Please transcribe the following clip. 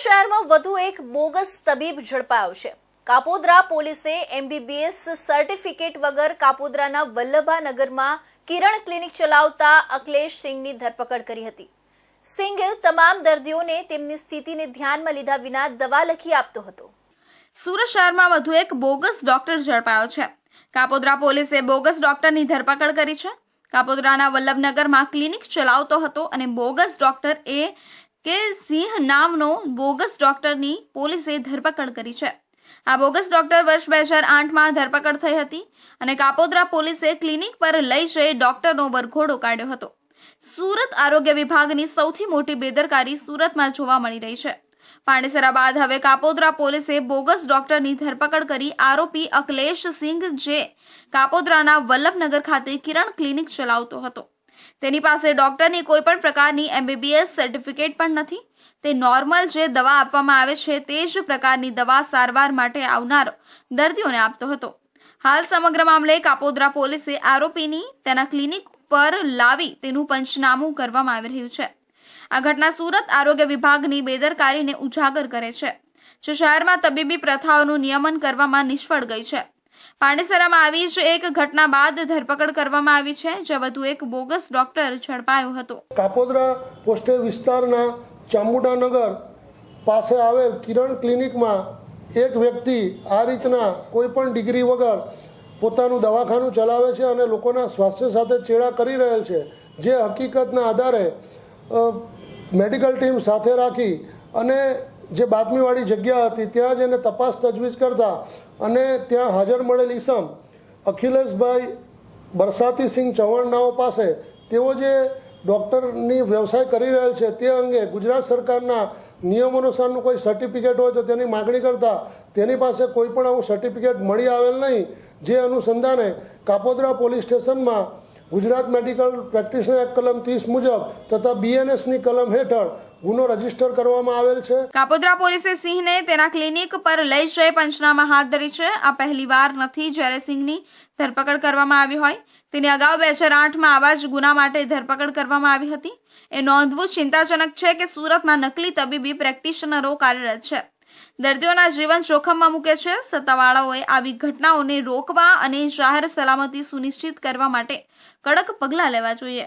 શહેરમાં વધુ એક બોગસ તબીબ ઝડપાયો છે. કાપોદ્રા પોલીસે એમબીબીએસ સર્ટિફિકેટ વગર કાપોદ્રાના વલ્લભાનગરમાં કિરણ ક્લિનિક ચલાવતા અખિલેશ સિંહની ધરપકડ કરી હતી. સિંઘે તમામ દર્દીઓને તેમની સ્થિતિને ધ્યાનમાં લીધા વિના દવા લખી આપતો હતો. સુરત શહેરમાં વધુ એક બોગસ ડોક્ટર ઝડપાયો છે. કાપોદ્રા પોલીસે બોગસ ડોક્ટરની ધરપકડ કરી છે. કાપોદ્રાના વલ્લભનગરમાં ક્લિનિક ચલાવતો હતો અને બોગસ ડોક્ટર એ કે સિંહ નામનો બોગસ ડોક્ટરની પોલીસે ધરપકડ કરી છે. આ બોગસ ડોક્ટર વર્ષ બે હજાર આઠમાં ધરપકડ થઈ હતી અને કાપોદ્રા પોલીસે ક્લિનિક પર લઈ જઈ ડોક્ટરનો વરઘોડો કાઢ્યો હતો. સુરત આરોગ્ય વિભાગની સૌથી મોટી બેદરકારી સુરતમાં જોવા મળી રહી છે. પાંડેસરા બાદ હવે કાપોદ્રા પોલીસે બોગસ ડોક્ટરની ધરપકડ કરી આરોપી અખિલેશ સિંઘ, જે કાપોદ્રાના વલ્લભનગર ખાતે કિરણ ક્લિનિક ચલાવતો હતો. તેની પાસે ડૉક્ટરની કોઈ પણ પ્રકારની એમબીબીએસ સર્ટિફિકેટ પણ નથી. તે નોર્મલ જે દવા આપવામાં આવે છે, તે જ પ્રકારની દવા સારવાર માટે આવનાર દર્દીઓને આપતો હતો. હાલ સમગ્ર મામલે કાપોદ્રા પોલીસે આરોપીની તેના ક્લિનિક પર લાવી તેનું પંચનામું કરવામાં આવી રહ્યું છે. આ ઘટના સુરત આરોગ્ય વિભાગની બેદરકારીને ઉજાગર કરે છે. જે શહેરમાં તબીબી પ્રથાઓનું નિયમન કરવામાં નિષ્ફળ ગઈ છે પાંડેસરામાં આવી જ એક ઘટના બાદ ધરપકડ કરવામાં આવી છે જે વધુ એક બોગસ ડોક્ટર ઝડપાયો હતો. કાપોદરા પોસ્ટે વિસ્તારના ચામુંડાનગર પાસે આવેલ કિરણ ક્લિનિકમાં એક વ્યક્તિ આ રીતના કોઈ પણ ડિગ્રી વગર પોતાનું દવાખાનું ચલાવે છે અને લોકોના સ્વાસ્થ્ય સાથે ચેડા કરી રહેલ છે, જે હકીકતના આધારે મેડિકલ ટીમ સાથે રાખી અને જે બાતમીવાળી જગ્યા હતી, ત્યાં જ એને તપાસ તજવીજ કરતા અને ત્યાં હાજર મળેલ ઈસમ, અખિલેશભાઈ બરસાતી સિંહ ચૌહાણનાઓ પાસે, તેઓ જે ડૉક્ટરની વ્યવસાય કરી રહેલ છે, તે અંગે ગુજરાત સરકારના નિયમ અનુસારનું કોઈ સર્ટિફિકેટ હોય તો તેની માગણી કરતા, તેની પાસે કોઈ પણ આવું સર્ટિફિકેટ મળી આવેલ નહીં, જે અનુસંધાને કાપોદ્રા પોલીસ સ્ટેશનમાં ગુજરાત મેડિકલ પ્રેક્ટિશનર એક્ટ કલમ ત્રીસ મુજબ તથા બીએનએસની કલમ હેઠળ ગુનો રજિસ્ટર કરવામાં આવેલ છે. કાપોદ્રા પોલીસે સિંહને તેના ક્લિનિક પર લઈ જઈ પંચનામા હાથ ધરી છે. આ પહેલીવાર નથી જ્યારે સિંહની ધરપકડ કરવામાં આવી હોય. તેની અગાઉ બે હજાર આઠમાં આવા જ ગુના માટે ધરપકડ કરવામાં આવી હતી. એ નોંધવું ચિંતાજનક છે કે સુરતમાં નકલી તબીબી પ્રેક્ટિશનરો કાર્યરત છે. દર્દીઓના જીવન જોખમમાં મૂકે છે. સત્તાવાળાઓએ આવી ઘટનાઓને રોકવા અને જાહેર સલામતી સુનિશ્ચિત કરવા માટે કડક પગલાં લેવા જોઈએ.